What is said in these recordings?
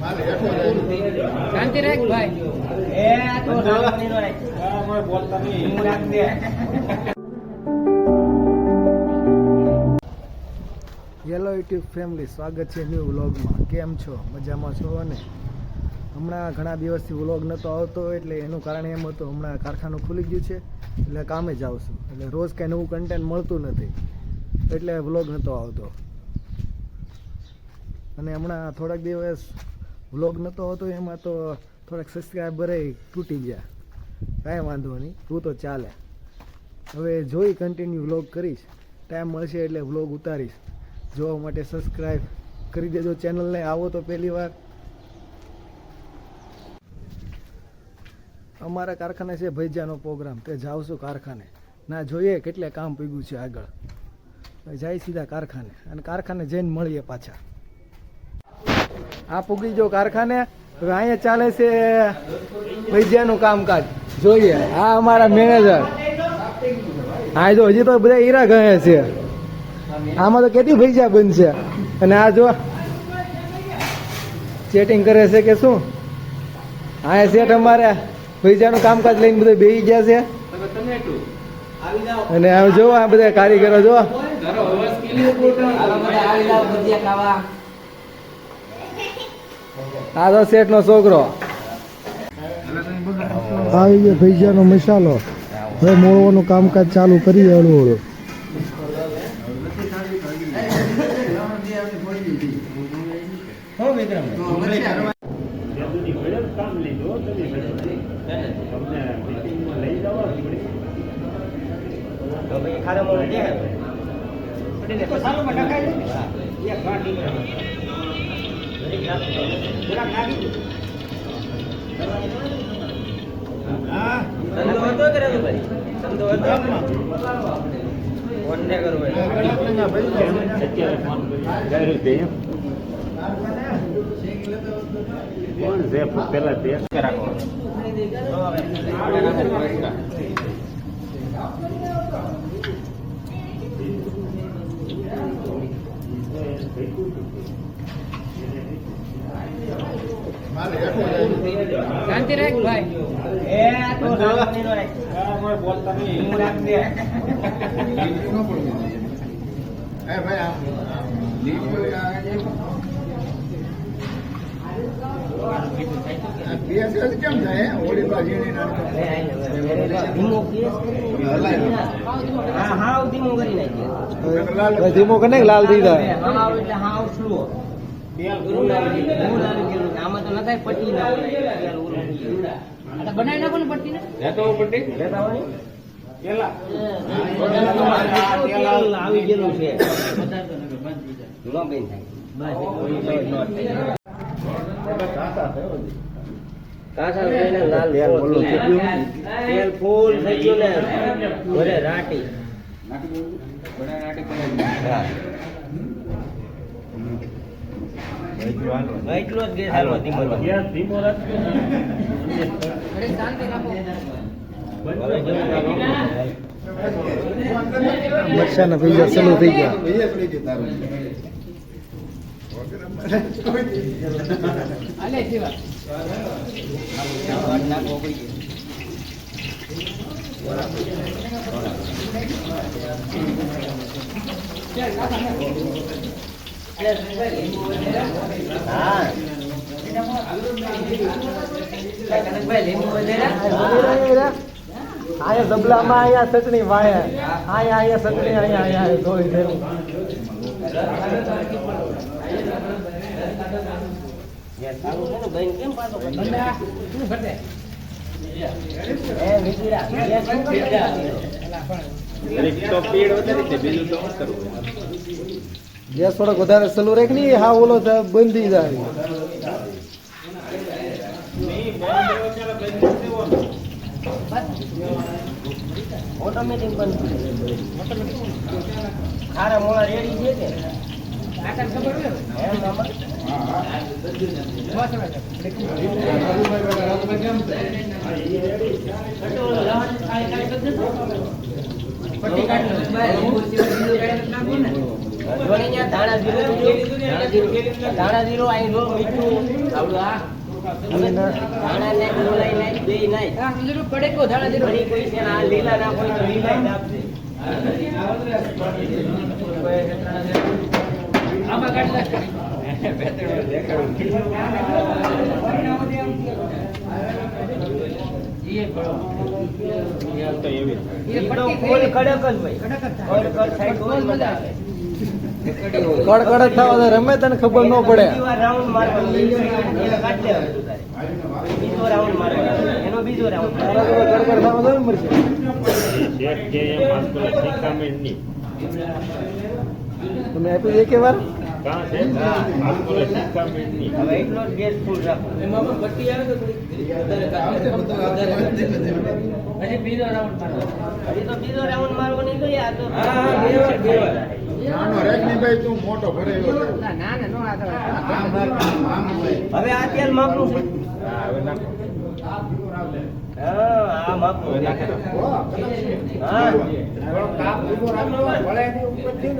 શાંતિ રાખ ભાઈ. એ તો. હેલો યુટ્યુબ ફેમિલી સ્વાગત છે ન્યૂ વ્લોગમાં કેમ છો? મજામાં છો અને હમણાં ઘણા દિવસથી વ્લોગ નહોતો આવતો એટલે એનું કારણ એમ હતું હમણાં કારખાનું ખુલી ગયું છે એટલે કામે જ આવશું એટલે રોજ કાંઈ નવું કન્ટેન્ટ મળતું નથી એટલે વ્લોગ નહોતો આવતો. અને હમણાં થોડાક દિવસ વ્લોગ નહોતો હોતો, એમાં તો થોડાક સબસ્ક્રાઈબરે તૂટી ગયા. કાંઈ વાંધો નહીં, તું તો ચાલે. હવે જોઈ કન્ટિન્યુ વ્લોગ કરીશ. ટાઈમ મળશે એટલે વ્લોગ ઉતારીશ. જોવા માટે સબસ્ક્રાઈબ કરી દેજો ચેનલને આવો તો પહેલી વાર. અમારા કારખાને છે ભૈજાનો પ્રોગ્રામ તે જાવશું કારખાને. ના, જોઈએ કેટલે કામ પીગું છે આગળ. જાય સીધા કારખાને. અને કારખાને જઈને મળીએ પાછા. આ પૂગી જો કારખાને. હવે અહીંયા ચાલે છે વૈદ્યાનું કામકાજ. જોઈએ, આ અમારા મેનેજર હા જો હજી તો બધા હીરા ગહે છે. આમાં તો કેટલી ભૈજા બનશે? અને આ જો ચેટિંગ કરે છે કે શું? હા શેઠ અમારે ભૈજાનું કામકાજ લઈને બધા બેસી ગયા છે. અને આમ જો આ બધા કારીગરો જો હાલો બધા આવી જાઓ ભજીયા ખાવા. આ તો શેઠ નો છોકરો. આવી ગયો ભૈજાનો મસાલો. હવે મોળવાનું કામકાજ ચાલુ કરીએ હળવું હળવું હું. વિક્રમ તે ભાઈ ખારા મોઢું શાંતિ રાખ ભાઈ એ તો શાંતિ નો રાખ. હું રાખ દે. ધીમો કેસ કરી. હા હાવ ધીમો કરી નાખીએ. હવે ધીમો કરીને લાલ થઈ જાય આમાં તો નખાય ના બનાવી નાખો ને પડતી ને લેતા હોય ને? તેલ આવી ગયેલું છે. બેન થાય. કાંસા લાલ. તેલ ફૂલ થઈ ગયું. ને. ભરે રાટી. હા. એટલો જ ગેસ હાલવા ધીમો રાખો. અરે શાંતિ રાખો હવે જેવું રાખો. મરચાના ભૈજા ચાલુ થઈ ગયા હાલે જીવા વાત નાખો પડી અહીંયા દબલામાં અહીંયા ચટણી વાળે અહીંયા અહીંયા ચટણી અહીંયા અહીંયા ધોઈ દેવું યાર, સારું છે ને, ભાઈને કેમ પાછો કરી દીધો? બંદા શું ઘટે એ વિકીરા, ગેસ શું કરી દીધો? ગેસ થોડોક વધારે ચાલુ રાખની હા ઓલો તો બંધ થઈ જાય. ઓટોમેટિક બંધ ખારા મોળા રેડી છે કે? પટ્ટી કાઢી જો નાખ, નાખ, નાખ. નાખો. આમાં કાઢી ઈ કડક જ ભાઈ. કડક કડ થાય. તો મજા આવે. કડકડ થવા દે રમે તને ખબર ન પડે બીજી વાર રાઉન્ડ મારવાનો. એને કાઢ લેવાનું તું તારે. બીજો રાઉન્ડ મારવાનો. એનો બીજો રાઉન્ડ મારવાનો. કડકડ થવા દે ને મરશે શેઠ કે એમ આજકાલ શીખામણ નહીં તમે આપી દે કે વાર હવે એટલો બીજો રાઉન્ડ હજી તો બીજો રાઉન્ડ મારવો નહીં ના, આ તો. હવે આ તેલ માપનું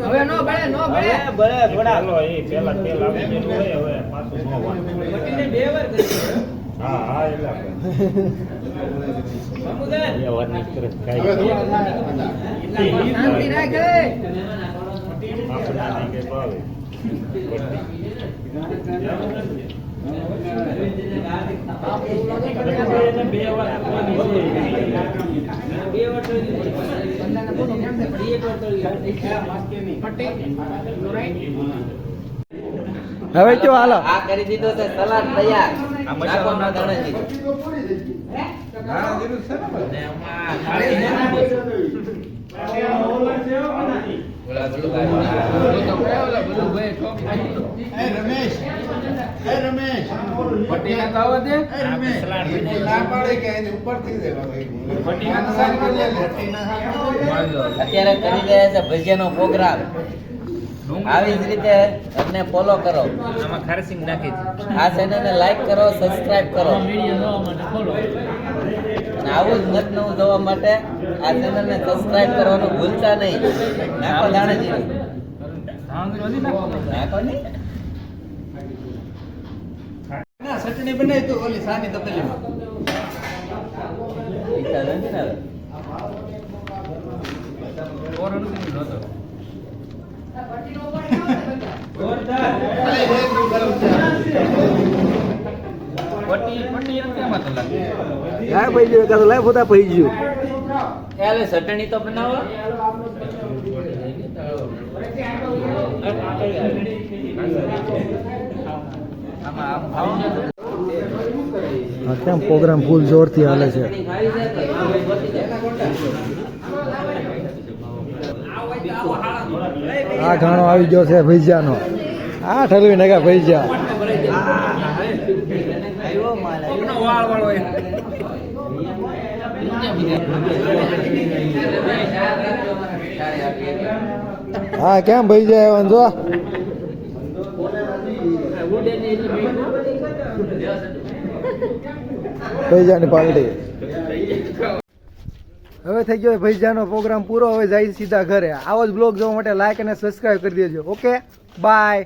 હવે નો બળે નો બળે. હવે થોડા. ચાલો એ પેલા તેલ આવી ગયેલું હોય હવે પાછું ન હોય બે વાર હા હા એટલે આપણે. એ અવાજની તરફ કાંઈ શાંતિ રાખ. આપણે કે ભાવે. દીધું. ને, દીધું. નો હવે જો હાલો આ કરી દીધો છે સલાડ તૈયાર નાખવામાં ધાણા જીરું. એ રમેશ દે. ના પાડે કે એને ઉપરથી. અત્યારે કરી રહ્યા છે ભજીયાનો પ્રોગ્રામ. આવી જ રીતે અમને ફોલો કરો. આમાં ખારસિંગ નાખી આ ચેનલને લાઈક કરો સબસ્ક્રાઇબ કરો. વીડિયો જોવા માટે ખોલો અને આવું જ નત નવું જોવા માટે આ ચેનલને સબસ્ક્રાઇબ કરવાનું ભૂલતા નહીં. નાખો જાણે જીરું. નાખો નહીં. ચટણી બનાવી તો ઓલી સાની તપેલીમાં ઈચ્છા નથી ને હવે લાય પૈ ગયું કાં તો લાય પોતા પૈ ગયું. ચાલે ચટણી તો બનાવો. હા કેમ પ્રોગ્રામ ફૂલ જોરથી હાલે છે. આ ઘાણો આવી ગયો છે ભૈજાનો આ ઠલવી નાખ્યા ભૈજા હા, કેમ ભૈજા આવ્યા જો? ભૈજાની પાર્ટી હવે થઈ ગયો ભૈજાનો પ્રોગ્રામ પૂરો. હવે જાય સીધા ઘરે. આવો જ બ્લોગ જોવા માટે લાઈક અને સબસ્ક્રાઈબ કરી દેજો. Okay bye